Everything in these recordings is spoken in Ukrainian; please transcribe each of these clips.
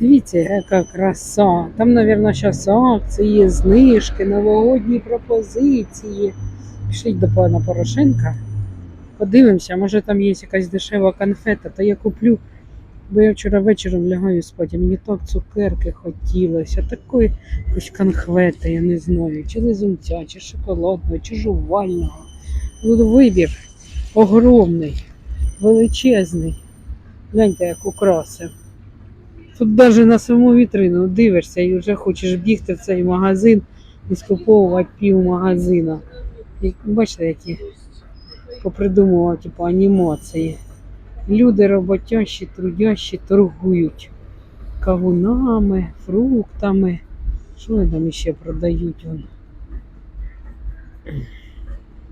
Дивіться, яка краса. Там, мабуть, зараз акції, знижки, новогодні пропозиції. Пішліть до пана Порошенка. Подивимося, може там є якась дешева конфета, то я куплю. Бо я вчора вечором лягаю спати, мені так цукерки хотілося, такої якоїсь конхвети, я не знаю, чи лизунця, чи шоколадного, чи жувального. Тут вибір огромний, величезний. Гляньте, як украсив. Тут навіть на саму вітрину дивишся і вже хочеш бігти в цей магазин і скуповувати пів магазина. І бачите, які попридумував типу, анімації. Люди роботящі, трудящі торгують кавунами, фруктами. Що вони там ще продають? Вон?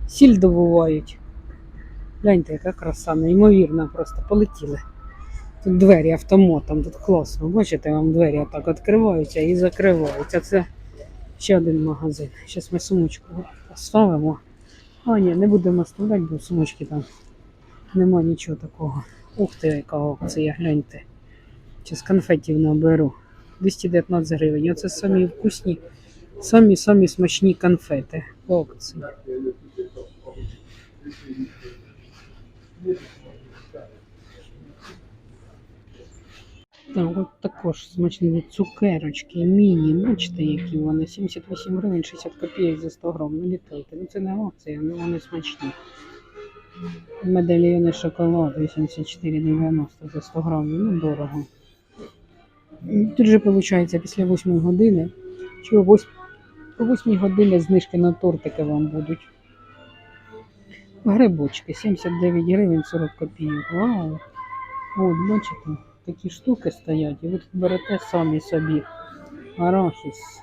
Сіль добувають. Гляньте, яка краса, неймовірна, просто полетіли. Тут двері автоматом, тут класно. Бачите, вам двері отак відкриваються і закриваються. Це ще один магазин. Зараз ми сумочку поставимо. А, ні, не будемо ставляти, бо сумочки там нема нічого такого. Ух ти, яка акція, гляньте. Зараз конфетів наберу. 219 гривень. Оце самі вкусні, самі самі смачні конфети. акції. Так, от також смачні цукерочки, міні, бачите, які вони. 78 гривень 60 копійок за 100 грам. Налітайте. Ну це не акція, але вони смачні. Медальйони шоколаду 84,90 за 100 грамів, ну дорого. Тут же виходить після 8 години. Чи о 8, о 8 години знижки на тортики вам будуть. Грибочки 79 гривень 40 копійок. Вау! От, бачите, такі штуки стоять, і ви тут берете самі собі. Арахіс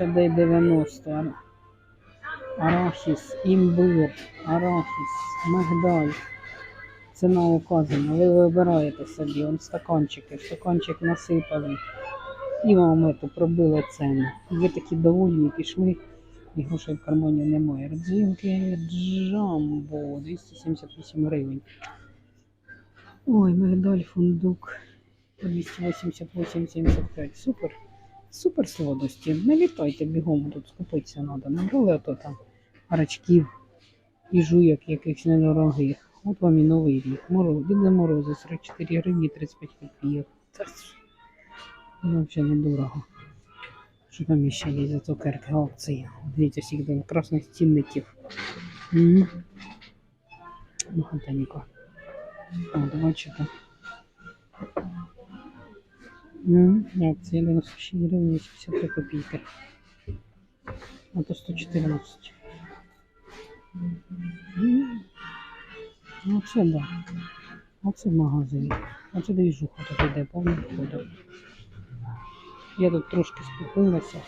59,90. Арахіс, імбир, арахіс, мигдаль. Ціна указана. Ви вибираєте собі, он стаканчики, стаканчик насипали. І вам ето пробили ціну. Ви такі довольні пішли, і грошей в кармані немає. Родзинки джамбо 278 гривень. Ой, мигдаль, фундук по 288,75. Супер. Супер сладості. Не літайте бігом, тут скупитися треба. Набрали ото там рачків і жуйок якихось недорогих. От вам і новий рік. Мороз, Діде морози 44 гривні 35 копійок. Це ну, взагалі недорого. Що там ще є за цукерки акції? Дивіться, всіх до красних цінників. Багатенько. От, бачите. Ну, акція 96 гривень 83 копійки. А то 114. Ну, це да. Оце магазин. Оце двіжуха тут іде, повним ходом. Я тут трошки скупилася.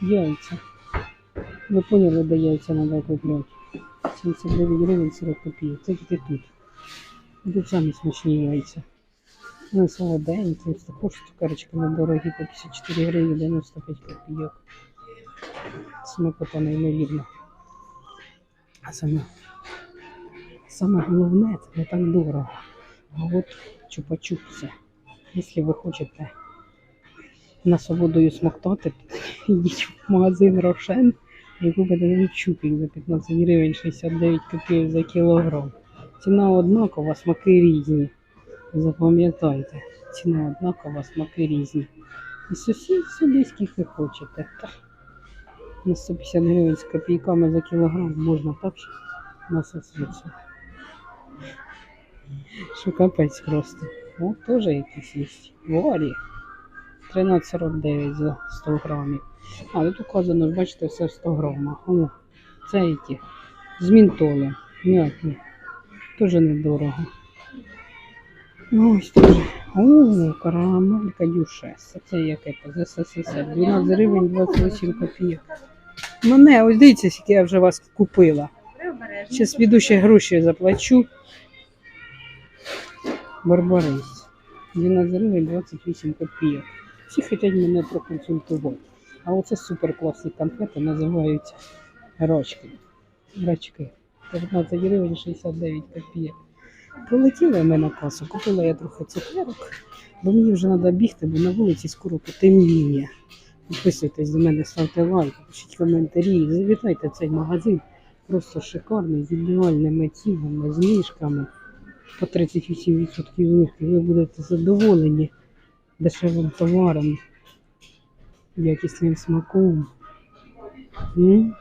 Яйця. Ви поняли, де яйця треба купляти. 79 гривень 40 копійок. Це тільки тут. Тут самі смачні яйця. Ну, солоденькі, ось також цукерочки недорогі по 54 гривні 95 копійок. Смакота неймовірно. А саме, саме головне, це не так дорого. А от чупа-чупси. Якщо ви хочете насолодою смоктати, йдіть в магазин Рошен і купите новий чупік за 15 гривень 69 копійок за кілограм. Ціна однакова, смаки різні. Запам'ятайте, ціна однакова, смаки різні. І сусід собі скільки хочете. На 150 гривень з копійками за кілограм можна так насоситися. Що капець просто. О, теж якісь є. Варі. 13,49 за 100 грамів. А тут указано, бачите, все в 100 грамах. О, це які. З мінтолем. М'ятні. Теж недорого. Ну, ось теж. О, карамелька дюшес. Це яке з СССР. 12 гривень 28 копійок. Ну не, ось дивіться, скільки я вже вас купила. Зараз піду ще гроші заплачу. Барбарис. 12 гривень 28 копійок. Всі хочуть мене проконсультувати. А оце супер класні конфети називаються рачки. Рачки. 15 гривень 69 копійок. Полетіли ми на касу, купила я трохи цукерок Бо мені вже треба бігти, бо на вулиці скоро потемніє. Підписуйтесь до мене, ставте лайк, пишіть коментарі. Завітайте в цей магазин. Просто шикарний, з ідеальними цінами, знижками. По 38% знижки. Ви будете задоволені дешевим товаром, якісним смаком. М?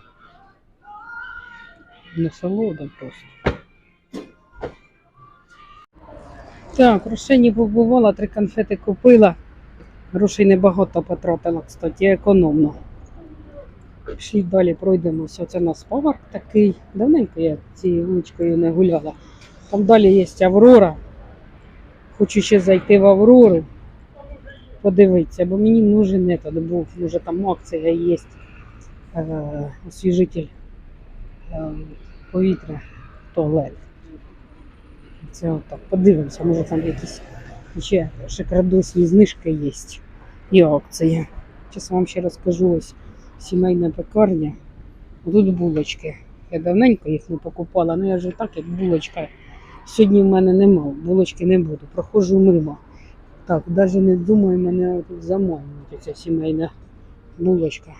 Насолода просто. Так, грошей не побувала, три конфети купила. Грошей небагато потратила, кстати, економно. Пішли далі пройдемося. Це у нас парк такий. Давненько я цією вуличкою не гуляла. Там далі є Аврора. Хочу ще зайти в Аврору. Подивитися, бо мені нужен этот був, вже там акція є. Е, освіжитель е, повітря, туалет. Це отак. Подивимося, може там якісь ще шикардосні знижки є. І акції. Зараз вам ще розкажу ось сімейна пекарня. Тут булочки. Я давненько їх не покупала, але я вже так, як булочка. Сьогодні в мене нема, булочки не буду. Проходжу мимо. Так, навіть не думаю, мене тут ця сімейна булочка.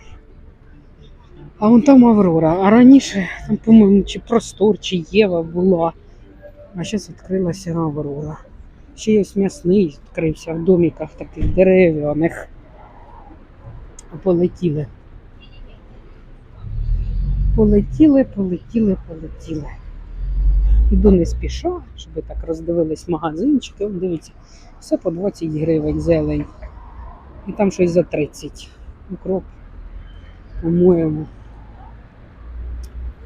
А вон там Аврора. А раніше там, по-моєму, чи простор, чи Єва була. А зараз відкрилася Аврора. Ще є м'ясний, відкрився в доміках таких дерев'яних. Полетіли. Полетіли, полетіли, полетіли. Іду не спіша, щоб так роздивились магазинчики. От дивіться, все по 20 гривень зелень. І там щось за 30. Укроп, по-моєму.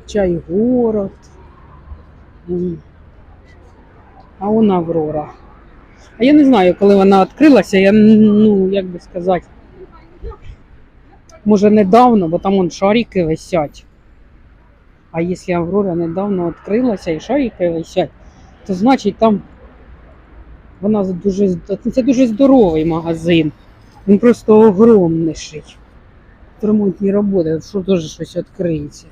Чай город. А вон Аврора. А я не знаю, коли вона відкрилася, я ну, як би сказати, може недавно, бо там вон шарики висять. А якщо Аврора недавно відкрилася і шарики висять, то значить там вона дуже це дуже здоровий магазин. Він просто огромніший. Ремонтні роботи, що теж щось відкриється.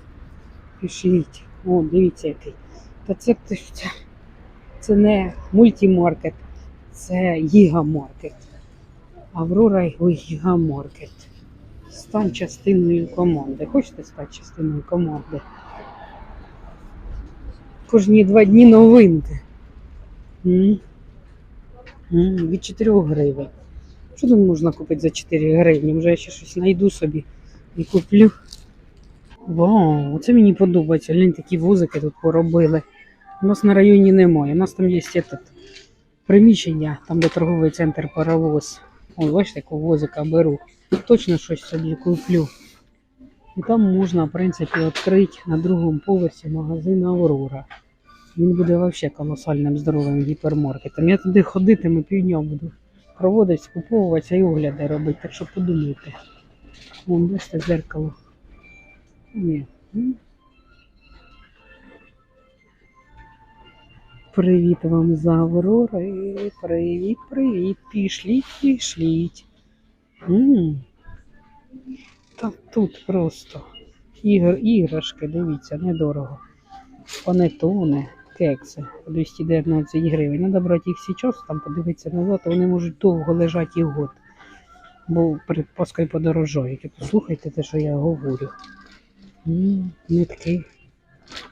Пишіть. О, дивіться який. Та це, це, це не мультимаркет, це гігамаркет. Аврора ой, гігамаркет. Стань частиною команди. Хочете стати частиною команди? Кожні два дні новинки. Від 4 гривень. Що тут можна купити за 4 гривні? Може я ще щось знайду собі і куплю. Вау, оце мені подобається. Глянь, такі вузики тут поробили. У нас на районі немає. У нас там є этот, приміщення, там де торговий центр паровоз. О, бачите, такого возика беру. Точно щось собі куплю. І там можна, в принципі, відкрити на другому поверсі магазин Аврора. Він буде взагалі колосальним здоровим гіпермаркетом. Я туди ходитиму півдня буду проводити, скуповуватися і огляди робити. Так що подумайте. Вон, бачите, зеркало. Ні. Привіт вам з Аврори. Привіт, привіт. Пішліть, пішліть. М. Та тут просто ігр, іграшки, дивіться, недорого. Панетони, кекси 219 гривень. Треба брати їх зараз, там подивитися назад, а вони можуть довго лежати і год. Бо перед Паскою подорожають. І Послухайте те, що я говорю. Нитки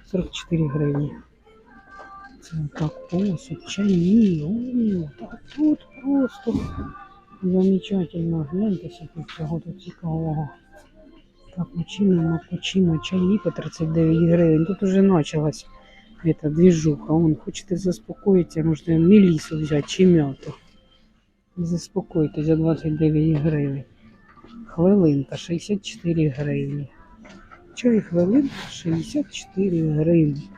44 гривні. Це так посуд, чайні. О, так тут просто замечательно. Гляньте собі цього цікавого. Капучино, мапучино, чайні по 39 гривень. Тут уже почалась эта движуха. Вон, хочете заспокоїтися, можете мелісу взяти чи м'яту. Заспокойтесь за 29 гривень. Хвилинка 64 гривні. Чай хвилинка 64 гривні.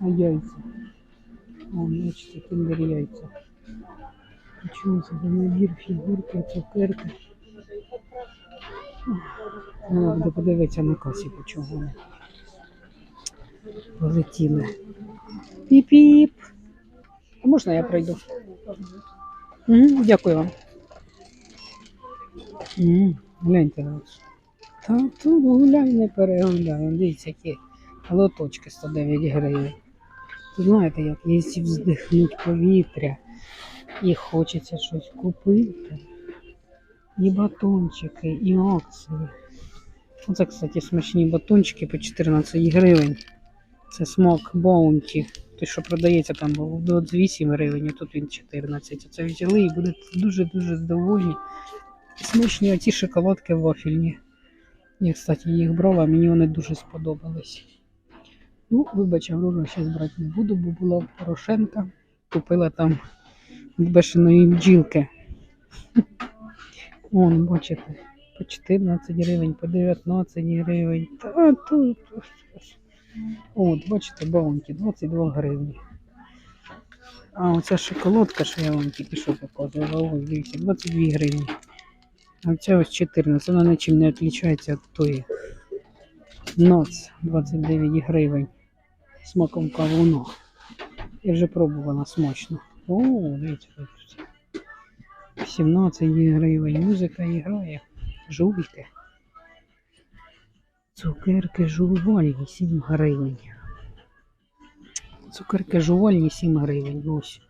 А яйця? О, бачите, кіндер яйця. Це набір фігурки, цукерки? Треба буде подивитися на касі, по вони. Полетіли. Піп-піп. Можна я пройду? М, Дякую вам. Гляньте на. Та тут гуляй, не перегуляй. Дивіться, які лоточки 109 гривень. Знаєте, як якщо вздихнуть повітря, і хочеться щось купити. І батончики, і акції. Оце, кстати, смачні батончики по 14 гривень. Це смак Баунті. Той, що продається там був 28 гривень, а тут він 14. Це взяли і будуть дуже-дуже довольні. Смачні оці шоколадки вафельні. Я, кстати, їх брала, мені вони дуже сподобались. Ну, вибач, Аврора зараз брати не буду, бо була в. Купила там бешеної бджілки. Вон, бачите, по 14 гривень, по 19 гривень. Та тут. От, бачите, баунті 22 гривні. А оця шоколадка, що я вам тільки що показувала, ось дивіться, 22 гривні. А ця ось 14, вона нічим не відрізняється від тої. Ноц 29 гривень. Смаком кавуна. Я вже пробувала смачно. О, дивіться, тут. 17 гривень. Музика грає. Жуйте. Цукерки жувальні 7 гривень. Цукерки жувальні 7 гривень. Ось.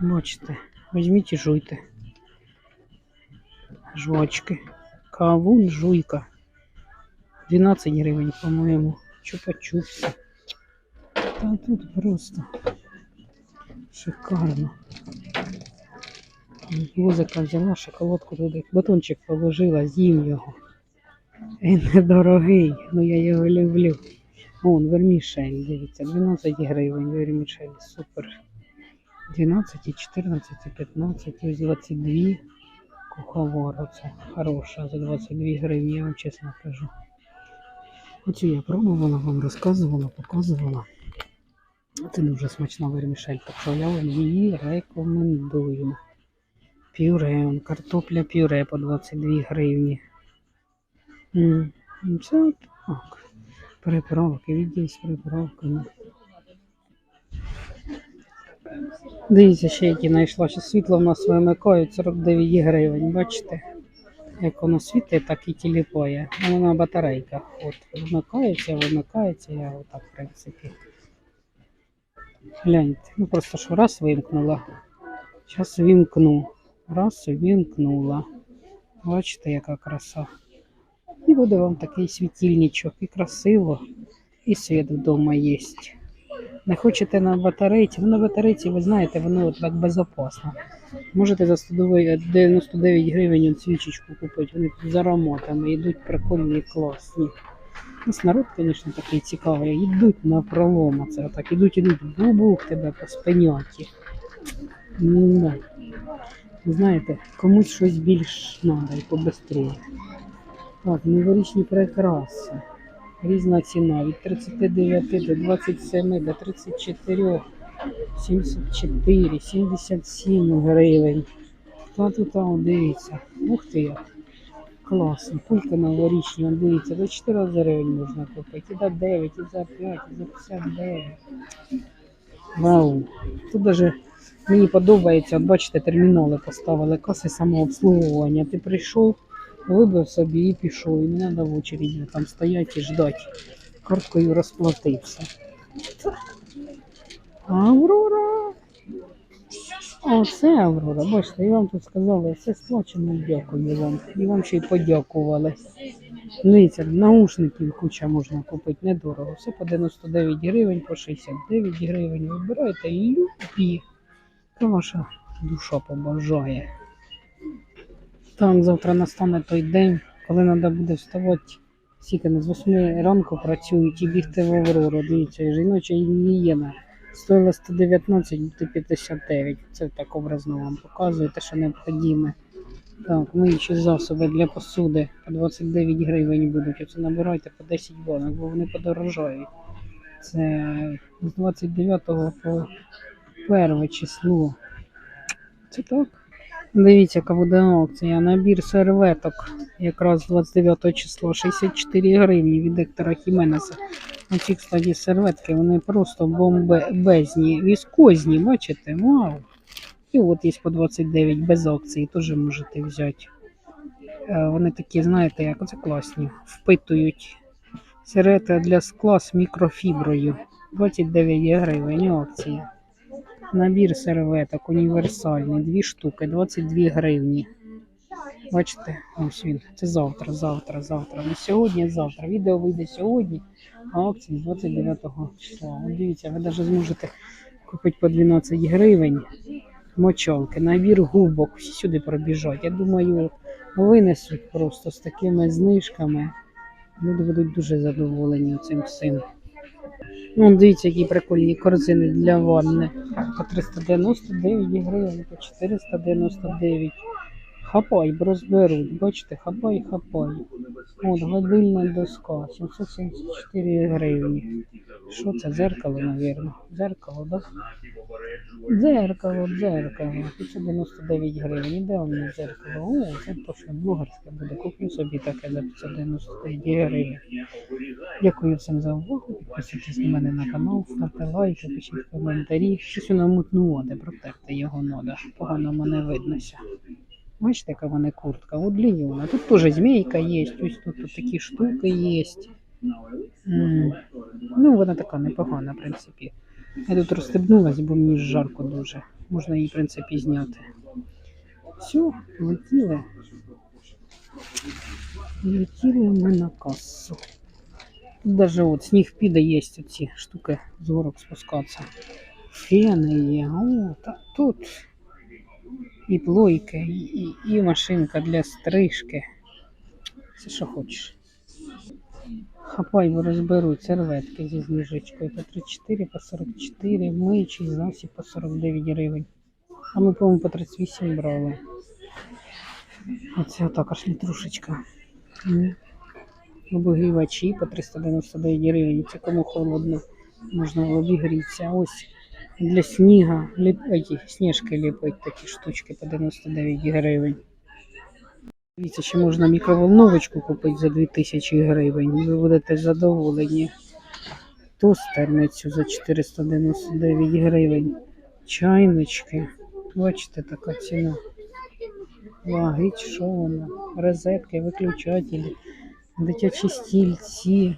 Бачите. Візьміть і жуйте. Жвачки. Кавун, жуйка. 12 гривень, по-моєму. Чупа-чупси. Та тут просто шикарно. Музика взяла, шоколадку туди, батончик положила, з'їм його. Він недорогий, ну я його люблю. Вон, вермішель, дивіться, 12 гривень, вермішель, супер. 12, 14, і 15, ось 22. Куховар, оце хороша, за 22 гривні, я вам чесно кажу. Оцю я пробувала, вам розказувала, показувала. Це дуже смачна вермішель, так що я вам її рекомендую. Пюре, картопля пюре по 22 гривні. Ну, Це так. Приправки, відділ з приправками. Дивіться, ще які знайшла. Ще світло в нас вимикають 49 гривень. Бачите? Як воно світить, так і тіліпає. Воно на батарейках. От, вмикається, вимикається, я отак, в принципі. Гляньте. Ну просто що раз вимкнула. Зараз вімкну. Раз вімкнула. Бачите, яка краса. І буде вам такий світильничок. І красиво, і світ вдома є. Не хочете на батарейці? Ну на батарейці, ви знаєте, воно от так безопасно. Можете за 109 99 гривень свічечку купити. Вони з ароматами йдуть прикольні, класні. Ну, народ, звісно, такий цікавий. Йдуть на пролом. Це так, ідуть, ідуть, бубух тебе по спиняті. Знаєте, комусь щось більш треба і побистріє. Так, новорічні прикраси. Різна ціна від 39 до 27 до 34, 74, 77 гривень. Та тут, а, дивіться. Ух ти як. Класно. Пулька новорічні, он, дивіться, до 4 гривень можна купити. І за 9, і за 5, і за 59. Вау. Тут даже мені подобається, от бачите, термінали поставили, каси самообслуговування. Ти прийшов, вибив собі і пішов. І не треба в очереді там стояти і ждати. Карткою розплатився. Аврора! О, це Аврора, бачите, я вам тут сказали, все сплачено, дякую вам. І вам ще й подякували. Дивіться, наушників куча можна купити, недорого. Все по 99 гривень, по 69 гривень. Вибирайте любі. Яка ваша душа побажає. Там завтра настане той день, коли треба буде вставати. Скільки не з 8 ранку працюють і бігти в Аврору. Дивіться, жіноча гігієна. Стоїла 119, буде 59. Це так образно вам показує, те, що необхідне. Так, миючі засоби для посуди по 29 гривень будуть. Оце набирайте по 10 банок, бо вони подорожають. Це з 29 по 1 число. Це так. Дивіться, яка буде акція. Набір серветок якраз 29 число 64 гривні від Ектора Хіменеса. Оці, кстати, серветки, вони просто бомбезні, віскозні, бачите? Вау! І от є по 29 без акції, теж можете взяти. Е, Вони такі, знаєте, як оце класні. Впитують серветки для скла з мікрофіброю. 29 гривень акція. Набір серветок універсальний, дві штуки, 22 гривні. Бачите, ось він. Це завтра, завтра, завтра. Не сьогодні, а завтра. Відео вийде сьогодні, а акції 29 числа. Дивіться, ви навіть зможете купити по 12 гривень мочалки, набір губок, всі сюди пробіжать. Я думаю, винесуть просто з такими знижками. Люди будуть дуже задоволені цим всім. Ну, дивіться, які прикольні корзини для ванни. По 399 гривень, по 499. Хапай, розберуть. Бачите, хапай, хапай. От, гладильна доска, 774 гривні. Що це? Дзеркало, напевно. Дзеркало, так? Да? Дзеркало, дзеркало. 599 гривень. І Де у мене дзеркало? О, це точно блогерське буде. Куплю собі таке за 599 гривень. Дякую всім за увагу. Підписуйтесь на мене на канал, ставте лайки, пишіть коментарі. Щось воно мутнувате, протерти його нода. Погано мене виднося. Бачите, яка вона куртка? От ліньона. Тут теж змійка є, ось тут, такі штуки є. Ну, вона така непогана, в принципі. Я тут розстебнулась, бо мені жарко дуже. Можна її, в принципі, зняти. Все, летіли. Летіли ми на касу. Тут даже от сніг піде, є ці штуки з горок спускатися. Фени є. О, та тут і плойки, і, і, машинка для стрижки. Все, що хочеш. Хапай, бо розберуть серветки зі знижечкою по 34, по 44, миючий засіб по 49 гривень. А ми, по-моєму, по 38 брали. Оце також літрушечка. М. Обігрівачі по 399 гривень. Це кому холодно, можна в лобі грітися. Ось для сніга, ліп... Ой, сніжки ліпить такі штучки по 99 гривень. Дивіться, ще можна мікроволновочку купити за 2000 гривень. Ви будете задоволені. Тостерницю за 499 гривень. Чайнички. Бачите, така ціна. Ваги, що вона? Розетки, виключателі, дитячі стільці.